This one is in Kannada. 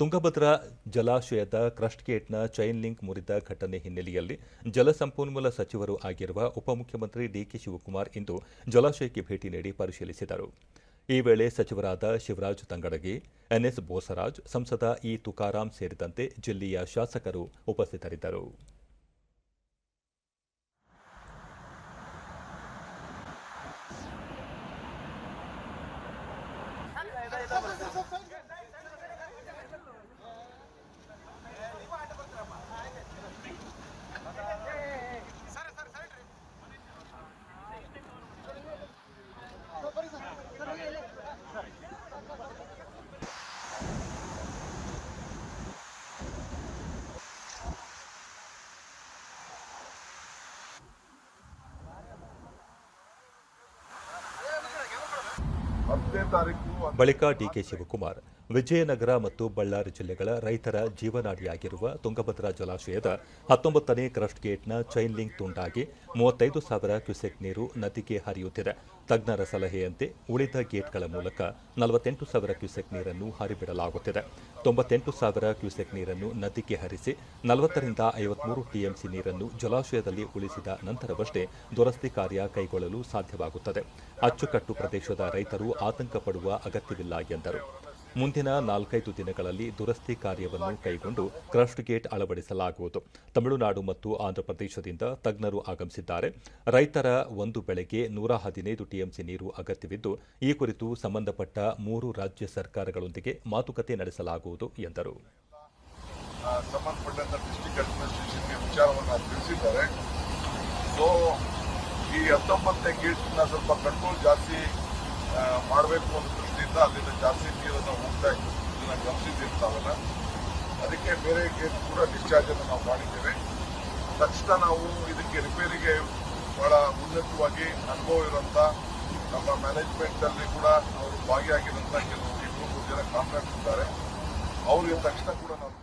ತುಂಗಭದ್ರಾ ಜಲಾಶಯದ ಕ್ರಸ್ಟ್ ಗೇಟ್ನ ಚೈನ್ ಲಿಂಕ್ ಮುರಿದ ಘಟನೆ ಹಿನ್ನೆಲೆಯಲ್ಲಿ ಜಲಸಂಪನ್ಮೂಲ ಸಚಿವರು ಆಗಿರುವ ಉಪಮುಖ್ಯಮಂತ್ರಿ ಡಿಕೆ ಶಿವಕುಮಾರ್ ಇಂದು ಜಲಾಶಯಕ್ಕೆ ಭೇಟಿ ನೀಡಿ ಪರಿಶೀಲಿಸಿದರು. ಈ ವೇಳೆ ಸಚಿವರಾದ ಶಿವರಾಜ್ ತಂಗಡಗಿ, ಎನ್ಎಸ್ ಬೋಸರಾಜ್, ಸಂಸದ ಇ. ತುಕಾರಾಂ ಸೇರಿದಂತೆ ಜಿಲ್ಲೆಯ ಶಾಸಕರು ಉಪಸ್ಥಿತರಿದ್ದರು. ಬಳಿಕ ಡಿಕೆ ಶಿವಕುಮಾರ್ ವಿಜಯನಗರ ಮತ್ತು ಬಳ್ಳಾರಿ ಜಿಲ್ಲೆಗಳ ರೈತರ ಜೀವನಾಡಿಯಾಗಿರುವ ತುಂಗಭದ್ರಾ ಜಲಾಶಯದ ಹತ್ತೊಂಬತ್ತನೇ ಕ್ರಸ್ಟ್ ಗೇಟ್ನ ಚೈನ್ ಲಿಂಕ್ ತುಂಡಾಗಿ ಮೂವತ್ತೈದು ಸಾವಿರ ಕ್ಯೂಸೆಕ್ ನೀರು ನದಿಗೆ ಹರಿಯುತ್ತಿದೆ. ತಜ್ಞರ ಸಲಹೆಯಂತೆ ಉಳಿದ ಗೇಟ್ಗಳ ಮೂಲಕ ನಲವತ್ತೆಂಟು ಸಾವಿರ ಕ್ಯೂಸೆಕ್ ನೀರನ್ನು ಹರಿಬಿಡಲಾಗುತ್ತಿದೆ. ತೊಂಬತ್ತೆಂಟು ಸಾವಿರ ಕ್ಯೂಸೆಕ್ ನೀರನ್ನು ನದಿಗೆ ಹರಿಸಿ ನಲವತ್ತರಿಂದ ಐವತ್ಮೂರು ಟಿಎಂಸಿ ನೀರನ್ನು ಜಲಾಶಯದಲ್ಲಿ ಉಳಿಸಿದ ನಂತರವಷ್ಟೇ ದುರಸ್ತಿ ಕಾರ್ಯ ಕೈಗೊಳ್ಳಲು ಸಾಧ್ಯವಾಗುತ್ತದೆ. ಅಚ್ಚುಕಟ್ಟು ಪ್ರದೇಶದ ರೈತರು ಆತಂಕ ಪಡುವ ಅಗತ್ಯವಿಲ್ಲ ಎಂದರು. ಮುಂದಿನ ನಾಲ್ಕೈದು ದಿನಗಳಲ್ಲಿ ದುರಸ್ತಿ ಕಾರ್ಯವನ್ನು ಕೈಗೊಂಡು ಕ್ರಸ್ಟ್ ಗೇಟ್ ಅಳವಡಿಸಲಾಗುವುದು. ತಮಿಳುನಾಡು ಮತ್ತು ಆಂಧ್ರಪ್ರದೇಶದಿಂದ ತಜ್ಞರು ಆಗಮಿಸಿದ್ದಾರೆ. ರೈತರ ಒಂದು ಬೆಳೆಗೆ ನೂರ ಹದಿನೈದು ಟಿಎಂಸಿ ನೀರು ಅಗತ್ಯವಿದ್ದು, ಈ ಕುರಿತು ಸಂಬಂಧಪಟ್ಟ ಮೂರು ರಾಜ್ಯ ಸರ್ಕಾರಗಳೊಂದಿಗೆ ಮಾತುಕತೆ ನಡೆಸಲಾಗುವುದು ಎಂದರು. ವಿಚಾರವನ್ನು ತಿಳಿಸಿದ್ದಾರೆ. ಸೊ ಈ ಹತ್ತೊಂಬತ್ತನೇ ಗೇಟ್ನ ಸ್ವಲ್ಪ ಕಂಟ್ರೋಲ್ ಜಾಸ್ತಿ ಮಾಡಬೇಕು ಅನ್ನೋ ದೃಷ್ಟಿಯಿಂದ ಅಲ್ಲಿಂದ ಜಾಸ್ತಿ ನೀರನ್ನು ಹೋಗ್ತಾ ಇತ್ತು. ಇದನ್ನ ಅದಕ್ಕೆ ಬೇರೆ ಗೇಟ್ ಕೂಡ ಡಿಸ್ಚಾರ್ಜ್ ಅನ್ನು ನಾವು ಮಾಡಿದ್ದೇವೆ. ತಕ್ಷಣ ನಾವು ಇದಕ್ಕೆ ರಿಪೇರಿಗೆ ಬಹಳ ಉನ್ನತವಾಗಿ ಅನುಭವ ಇರುವಂತ ನಮ್ಮ ಮ್ಯಾನೇಜ್ಮೆಂಟ್ ಅಲ್ಲಿ ಕೂಡ ಅವರು ಭಾಗಿಯಾಗಿರುವಂತಹ ಕೆಲವು ಇಬ್ಬರು ಜನ ಕಾಂಟ್ರಾಕ್ಟ್ ಇದ್ದಾರೆ. ಅವರಿಗೆ ತಕ್ಷಣ ಕೂಡ ನಾವು